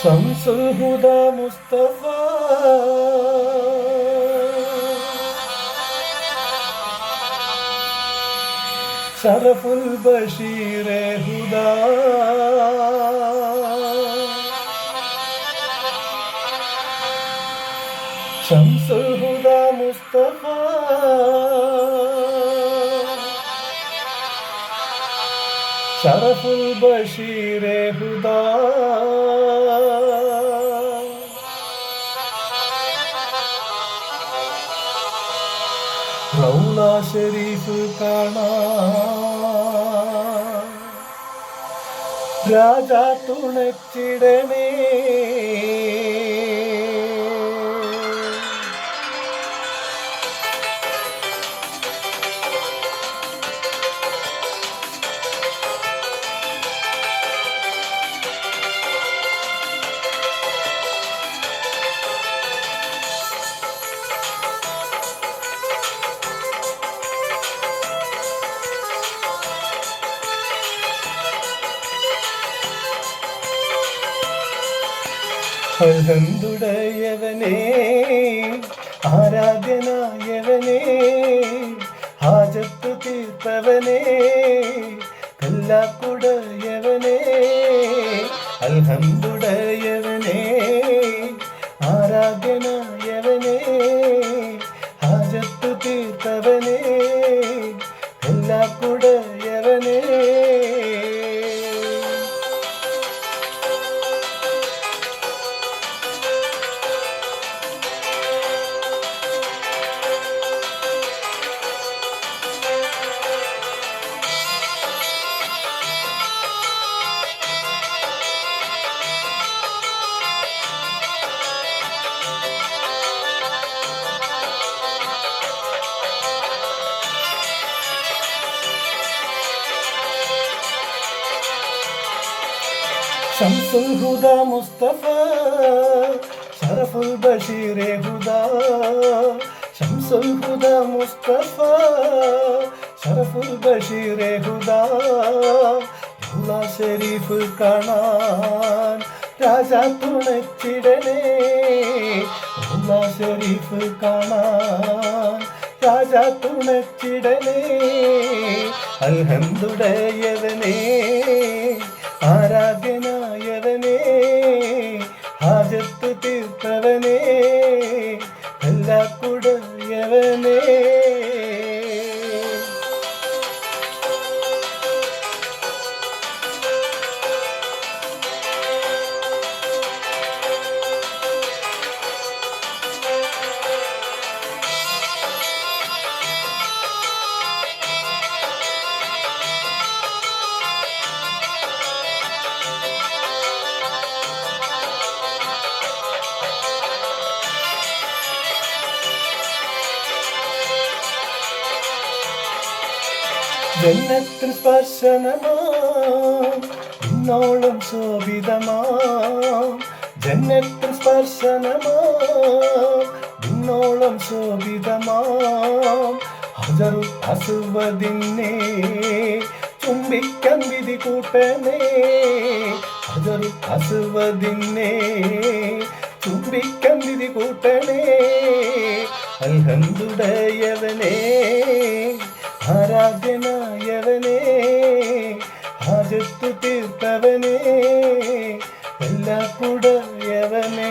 ശംസുൽ ഹുദ മുസ്തഫ ശറഫുൽ ബഷീർ ഹുദ ശംസുൽ ഹുദ മുസ്തഫ ശറഫുൽ ബഷീർ ഹുദ റൗള ഷരീഫ് കാണാൻ രാജ തുണച്ചിടമേ അൽഹംദുടയവനേ ആരാധ്യനായവനേ ഹാജത്ത് തീർത്തവനേ കല്ലാക്കുടയവനേ അൽഹന്തുടയവനേ ആരാധ്യനായവനേ ഹാജത്ത് തീർത്തവനേ ശംസുൽ ഹുദ മുസ്തഫ ഷറഫുൽ ബഷീർ ഹുദ. ശംസുൽ ഹുദ മുസ്തഫ ഷറഫുൽ ബഷീർ ഹുദ. യൗല ഷെരീഫ് കാണാൻ രാജാ തുണച്ചിടനേ യൗല ഷെരീഫ് കാണാൻ രാജാ തുണച്ചിടനേ അൽഹംദുടയവനേ ആരാധ്യനായവനേ ജന്നത്തിൽ സ്പർശനമാന്നോളം ശോഭിതമാം. ജന്നത്തിൽ സ്പർശനമാ. ഇന്നോളം ശോഭിതമാ. ഹജറു അസുവദിനെ ചുംബിക്കാൻ വിധി കൂട്ടനേ. ഹജറു അസുവദിനെ ചുംബിക്കാൻ വിധി കൂട്ടനേ. അൽഹന്തുടയവനേ ആരാധ്യനായവനേ ഹാജത്ത് തീർത്തവനേ എല്ലാ കുടയവനേ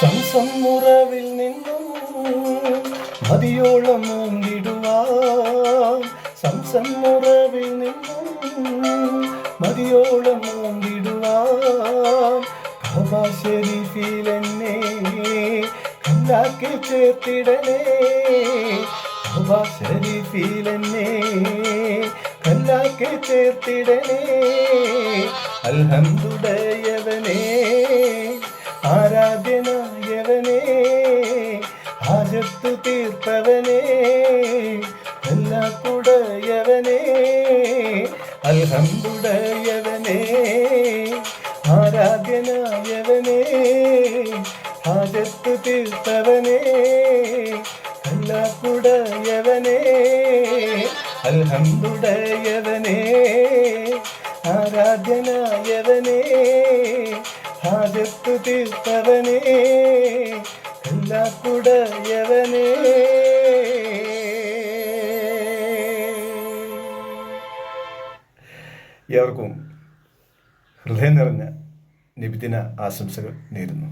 സംസമുറവിൽ നിന്നും മതിയോളം ഓന്തിടുവാൻ. സംസമുറവിൽ നിന്നും മതിയോളം ഓന്തിടുവാൻ. എന്നെ കല്ലാക്കി ചേർത്തിടണേ. എന്നെ കല്ലാക്കി ചേർത്തിടണേ. അൽഹംദുടയവനേ ആരാധ്യനായവനേ ഹാജത്ത് തീർത്തവനേ എല്ലാ കുടയവനേ അൽഹമ്പുടയവനേ ആരാധ്യനായവനേ ഹാജത്ത് തീർത്തവനേ എല്ലാ കുടയവനേ അൽഹമ്പുടയവനേ ആരാധ്യനായവനേ ഹാജത്ത് തീർത്തവനേ എല്ലാ കുടയവനേ ഏവർക്കും ഹൃദയം നിറഞ്ഞ നിബിദിന ആശംസകൾ നേരുന്നു.